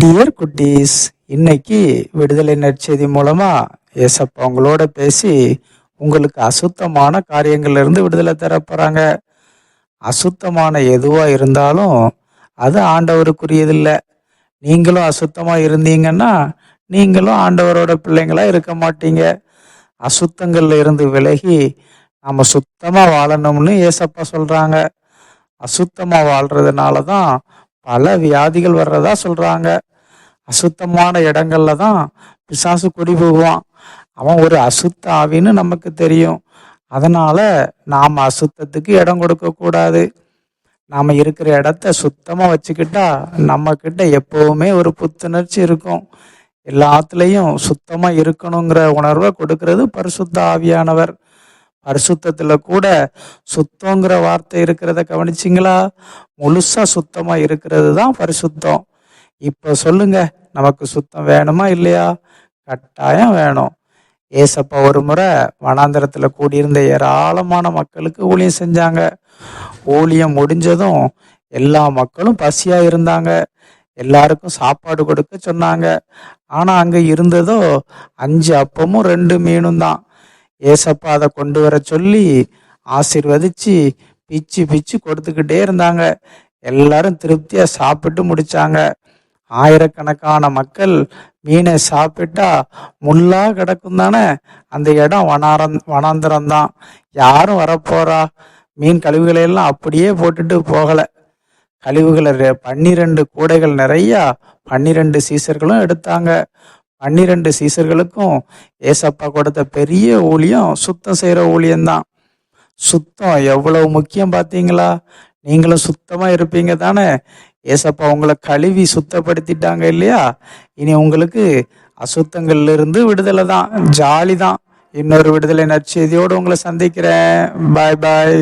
Dear குட்டீஸ் இன்னைக்கு விடுதலை நற்செய்தி மூலமா ஏசப்பா உங்களோட பேசி உங்களுக்கு அசுத்தமான காரியங்கள்ல இருந்து விடுதலை தர போறாங்க அசுத்தமான எதுவா இருந்தாலும் அது ஆண்டவருக்குரியதில்லை. நீங்களும் அசுத்தமா இருந்தீங்கன்னா நீங்களும் ஆண்டவரோட பிள்ளைங்களா இருக்க மாட்டீங்க. அசுத்தங்கள்ல இருந்து விலகி நம்ம சுத்தமா வாழணும்னு ஏசப்பா சொல்றாங்க. அசுத்தமா வாழ்றதுனால தான் பல வியாதிகள் வர்றதா சொல்றாங்க. அசுத்தமான இடங்கள்ல தான் பிசாசு கொடி போகுவான். அவன் ஒரு அசுத்த ஆவின்னு நமக்கு தெரியும். அதனால நாம் அசுத்தத்துக்கு இடம் கொடுக்க கூடாது. இருக்கிற இடத்த சுத்தமாக வச்சுக்கிட்டா நம்ம கிட்ட எப்பவுமே ஒரு புத்துணர்ச்சி இருக்கும். எல்லாத்துலேயும் சுத்தமாக இருக்கணுங்கிற உணர்வை கொடுக்கறது பரிசுத்த ஆவியானவர். பரிசுத்தத்தில் கூட சுத்தங்கிற வார்த்தை இருக்கிறத கவனிச்சிங்களா? முழுசாக சுத்தமாக இருக்கிறது தான் பரிசுத்தம். இப்போ சொல்லுங்க நமக்கு சுத்தம் வேணுமா இல்லையா? கட்டாயம் வேணும். ஏசப்பா ஒரு முறை வனாந்திரத்தில் கூடியிருந்த ஏராளமான மக்களுக்கு ஊழியம் செஞ்சாங்க. ஊழியம் முடிஞ்சதும் எல்லா மக்களும் பசியாக இருந்தாங்க. எல்லாருக்கும் சாப்பாடு கொடுக்க சொன்னாங்க. ஆனால் அங்கே இருந்ததோ அஞ்சு அப்பமும் ரெண்டு மீனும் தான். ஏசப்பா அதை கொண்டு வர சொல்லி ஆசீர்வதிச்சு பிச்சு பிச்சு கொடுத்துக்கிட்டே இருந்தாங்க. எல்லாரும் திருப்தியாக சாப்பிட்டு முடித்தாங்க ஆயிரக்கணக்கான மக்கள் மீனை சாப்பிட்டா முள்ளா கிடக்கும் தானே? அந்த இடம் வனாரம் வனாந்தரம் தான் யாரும் வரப்போறா? மீன் கழிவுகளை எல்லாம் அப்படியே போட்டுட்டு போகல. கழிவுகளை பன்னிரெண்டு கூடைகள் நிறையா பன்னிரெண்டு சீசர்களும் எடுத்தாங்க. பன்னிரெண்டு சீசர்களுக்கும் ஏசப்பா கொடுத்த பெரிய ஊழியம் சுத்தம் செய்கிற ஊழியம்தான். சுத்தம் எவ்வளவு முக்கியம் பார்த்தீங்களா நீங்களும் சுத்தமாக இருப்பீங்க தானே? ஏசப்பா உங்களை கழுவி சுத்தப்படுத்திட்டாங்க இல்லையா? இனி உங்களுக்கு அசுத்தங்கள்ல இருந்து விடுதலை தான் ஜாலி தான் இன்னொரு விடுதலை நற்செய்தியோடு உங்களை சந்திக்கிறேன். பாய் பாய்